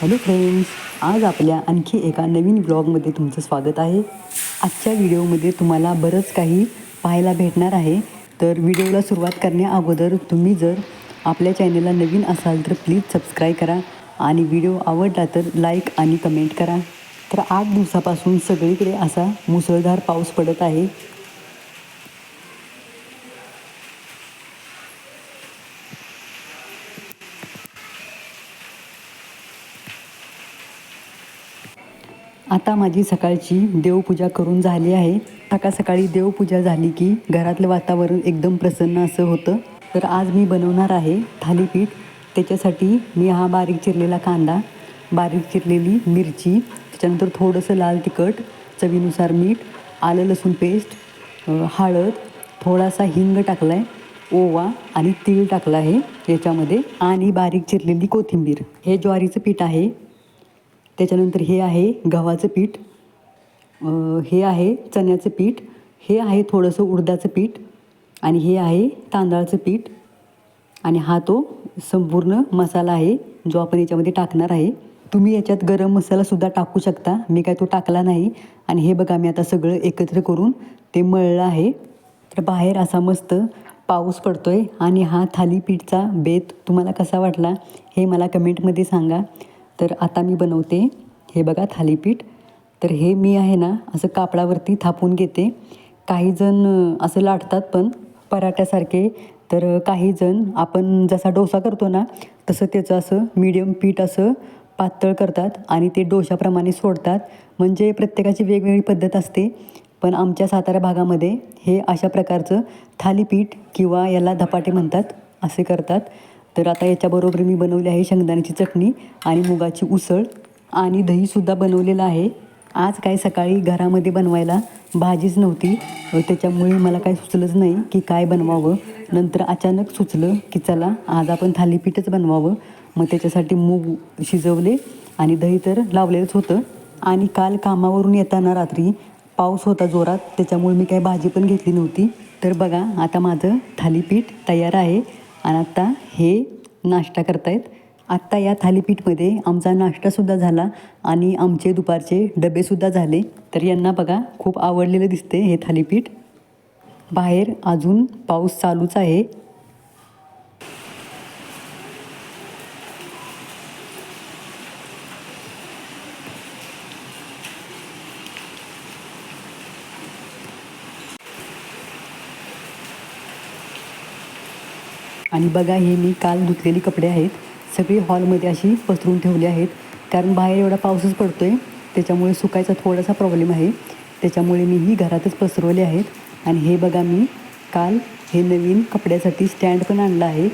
Hello friends आज आपल्या आणखी एका नवीन ब्लॉगमध्ये तुमचं स्वागत आहे. आजच्या व्हिडिओमध्ये तुम्हाला बरंच काही पाहायला भेटणार आहे. तर व्हिडिओला सुरुवात करण्या अगोदर तुम्ही जर आपल्या चॅनलला नवीन असाल तर प्लीज सबस्क्राईब करा आणि व्हिडिओ आवडला तर लाईक आणि कमेंट करा. तर आठ दिवसापासून सगळीकडे असा मुसळधार पाऊस पडत आहे. आता माझी सकाळची देवपूजा करून झाली आहे. सकाळ सकाळी देवपूजा झाली की घरातलं वातावरण एकदम प्रसन्न असं होतं. तर आज मी बनवणार आहे थालीपीठ. त्याच्यासाठी मी हा बारीक चिरलेला कांदा बारीक चिरलेली मिरची त्याच्यानंतर थोडंसं लाल तिखट चवीनुसार मीठ आलं लसूण पेस्ट हळद थोडासा हिंग टाकला आहे ओवा आणि तीळ टाकला आहे याच्यामध्ये आणि बारीक चिरलेली कोथिंबीर. हे ज्वारीचं पीठ आहे. त्याच्यानंतर हे आहे गव्हाचं पीठ. हे आहे चण्याचं पीठ. हे आहे थोडंसं उडदाचं पीठ. आणि हे आहे तांदळाचं पीठ. आणि हा तो संपूर्ण मसाला आहे जो आपण याच्यामध्ये टाकणार आहे. तुम्ही याच्यात गरम मसालासुद्धा टाकू शकता. मी काय तो टाकला नाही. आणि हे बघा मी आता सगळं एकत्र करून ते मळलं आहे. तर बाहेर असा मस्त पाऊस पडतो आहे आणि हा थालीपीठचा बेत तुम्हाला कसा वाटला हे मला कमेंटमध्ये सांगा. तर आता मी बनवते. हे बघा थालीपीठ. तर हे मी आहे ना असं कापडावरती थापून घेते. काही जण असं लाटतात पण पराठ्यासारखे. तर काही जण आपण जसा डोसा करतो ना तसं त्याचं असं मीडियम पीठ असं पातळ करतात आणि ते डोशाप्रमाणे सोडतात. म्हणजे प्रत्येकाची वेगवेगळी पद्धत असते. पण आमच्या सातारा भागामध्ये हे अशा प्रकारचं थालीपीठ किंवा याला धपाटे म्हणतात असे करतात. तर आता याच्याबरोबर मी बनवली आहे शेंगदाण्याची चटणी आणि मुगाची उसळ आणि दहीसुद्धा बनवलेलं आहे. आज काय सकाळी घरामध्ये बनवायला भाजीच नव्हती. त्याच्यामुळे मला काय सुचलंच नाही की काय बनवावं. नंतर अचानक सुचलं की चला आज आपण थालीपीठच बनवावं. मग त्याच्यासाठी मूग शिजवले आणि दही तर लावलेलंच होतं. आणि काल कामावरून येताना रात्री पाऊस होता जोरात त्याच्यामुळे मी काही भाजी पण घेतली नव्हती. तर बघा आता माझं थालीपीठ तयार आहे. आणि आत्ता हे नाश्ता करतायत. आत्ता या थालीपीठमध्ये आमचा नाश्तासुद्धा झाला आणि आमचे दुपारचे डबेसुद्धा झाले. तर यांना बघा खूप आवडलेलं दिसते हे थालीपीठ. बाहेर अजून पाऊस चालूच आहे. आणि बघा हे मी काल धुतलेली कपडे आहेत. सगळी हॉलमध्ये अशी पसरून ठेवली आहेत. कारण बाहेर एवढा पाऊसच पडतो आहे त्याच्यामुळे सुकायचा थोडासा प्रॉब्लेम आहे. त्याच्यामुळे मी ही घरातच पसरवले आहेत. आणि हे बघा मी काल हे नवीन कपड्यासाठी स्टँड पण आणलं आहे.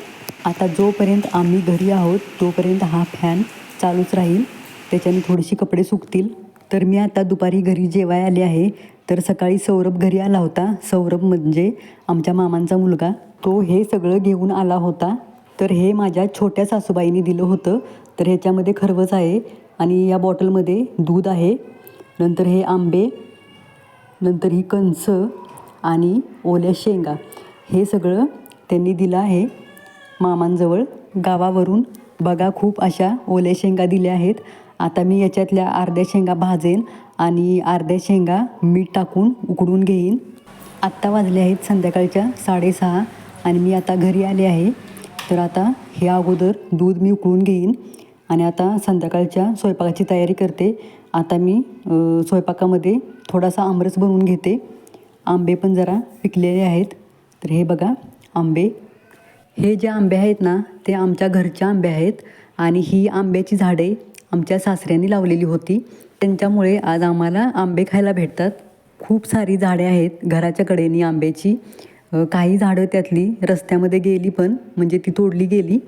आता जोपर्यंत आम्ही घरी आहोत तोपर्यंत हा फॅन चालूच राहील. त्याच्याने थोडीशी कपडे सुकतील. तर मी आता दुपारी घरी जेवाय आले आहे. तर सकाळी सौरभ घरी आला होता. सौरभ म्हणजे आमच्या मामांचा मुलगा. तो हे सगळं घेऊन आला होता. तर हे माझ्या छोट्या सासूबाईंनी दिलं होतं. तर ह्याच्यामध्ये खरवस आहे आणि या बॉटलमध्ये दूध आहे. नंतर हे आंबे नंतर ही कणसं आणि ओल्या शेंगा. हे सगळं त्यांनी दिलं आहे मामांजवळ गावावरून. बघा खूप अशा ओल्या शेंगा दिल्या आहेत. आता मी याच्यातल्या अर्ध्या शेंगा भाजेन आणि अर्ध्या शेंगा मीठ टाकून उकडून घेईन. आत्ता वाजले आहेत संध्याकाळच्या साडेसहा. आणि मी आता घरी आले आहे. तर आता हे अगोदर दूध मी उकळून घेईन आणि आता संध्याकाळच्या स्वयंपाकाची तयारी करते. आता मी स्वयंपाकामध्ये थोडासा आमरस बनवून घेते. आंबे पण जरा पिकलेले आहेत. तर हे बघा आंबे. हे जे आंबे आहेत ना ते आमच्या घरच्या आंबे आहेत आणि ही आंब्याची झाडे आमच्या सासऱ्यांनी लावलेली होती. त्यांच्यामुळे आज आम्हाला आंबे खायला भेटतात. खूप सारी झाडे आहेत घराच्या कडेनी आंब्याची. काही झाडं त्यातली रस्त्यामध्ये गेली पण म्हणजे ती तोडली गेली.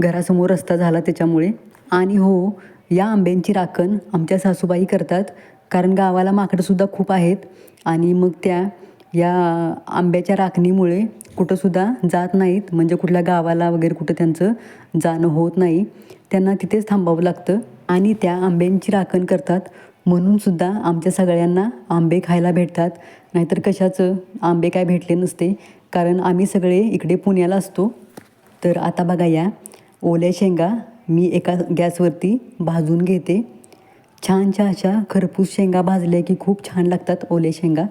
घरासमोर रस्ता झाला त्याच्यामुळे. आणि हो या आंब्यांची राखण आमच्या सासूबाई करतात. कारण गावाला माकडंसुद्धा खूप आहेत. आणि मग त्या या आंब्याच्या राखणीमुळे कुठंसुद्धा जात नाहीत. म्हणजे कुठल्या गावाला वगैरे कुठं त्यांचं जाणं होत नाही. त्यांना तिथेच थांबावं लागतं. आणि त्या आंब्यांची राखण करतात. म्हणूनसुद्धा आमच्या सगळ्यांना आंबे खायला भेटतात. नाहीतर कशाचं? आंबे काय भेटले नसते. कारण आम्ही सगळे इकडे पुण्याला असतो. तर आता बघा या. ओल्या शेंगा मी एका गॅसवरती भाजून घेते. छानशा अशा खरपूस शेंगा भाजल्या की खूप छान लागतात ओले शेंगा.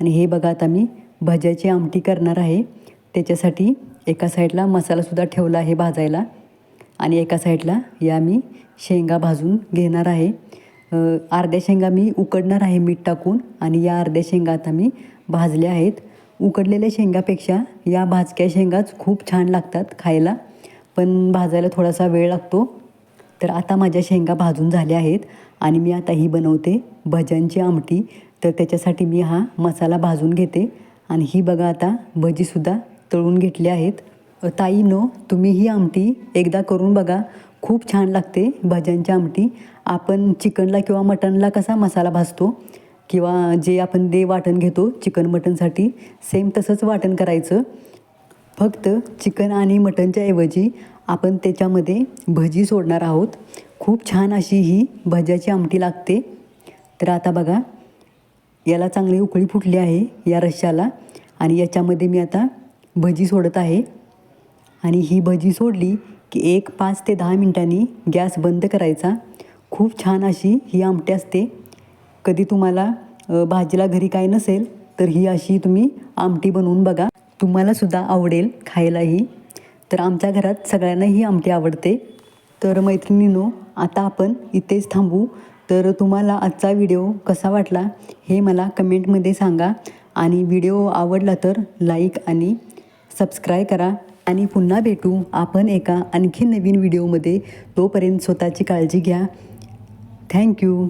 आणि हे बघा आता मी भज्याची आमटी करणार आहे. त्याच्यासाठी एका साईडला मसालासुद्धा ठेवला आहे भाजायला. आणि एका साईडला या मी शेंगा भाजून घेणार आहे. अर्ध्या शेंगा मी उकडणार आहे मीठ टाकून आणि या अर्ध्या शेंगा आता मी भाजल्या आहेत. उकडलेल्या शेंगापेक्षा या भाजक्या शेंगाच खूप छान लागतात खायला. पण भाजायला थोडासा वेळ लागतो. तर आता माझ्या शेंगा भाजून झाल्या आहेत आणि मी आता ही बनवते भज्यांची आमटी. तर त्याच्यासाठी मी हा मसाला भाजून घेते. आणि ही बघा आता भजीसुद्धा तळून घेतली आहेत. ताई नो तुम्ही ही आमटी एकदा करून बघा. खूप छान लागते भज्यांची आमटी. आपण चिकनला किंवा मटनला कसा मसाला भाजतो किंवा जे आपण दे वाटण घेतो चिकन मटनसाठी सेम तसंच वाटण करायचं. फक्त चिकन आणि मटनच्या ऐवजी आपण त्याच्यामध्ये भजी सोडणार आहोत. खूप छान अशी ही भज्याची आमटी लागते. तर आता बघा याला चांगली उकळी फुटली आहे या रश्श्याला आणि याच्यामध्ये मी आता भजी सोडत आहे. आणि ही भजी सोडली की एक पाच ते दहा मिनटांनी गॅस बंद करायचा. खूप छान अशी ही आमटी असते. कधी तुम्हाला भाजीला घरी काय नसेल तर ही अशी तुम्ही आमटी बनवून बघा. तुम्हालासुद्धा आवडेल खायलाही. तर आमच्या घरात सगळ्यांना ही आमटी आवडते. तर मैत्रिणींनो आता आपण इथेच थांबू. तर तुम्हाला आजचा व्हिडिओ कसा वाटला हे मला कमेंटमध्ये सांगा. आणि व्हिडिओ आवडला तर लाईक आणि सबस्क्राईब करा. आणि पुन्हा भेटू. आपण एका आणखी नवीन व्हिडिओमध्ये. तोपर्यंत स्वतःची काळजी घ्या. थँक्यू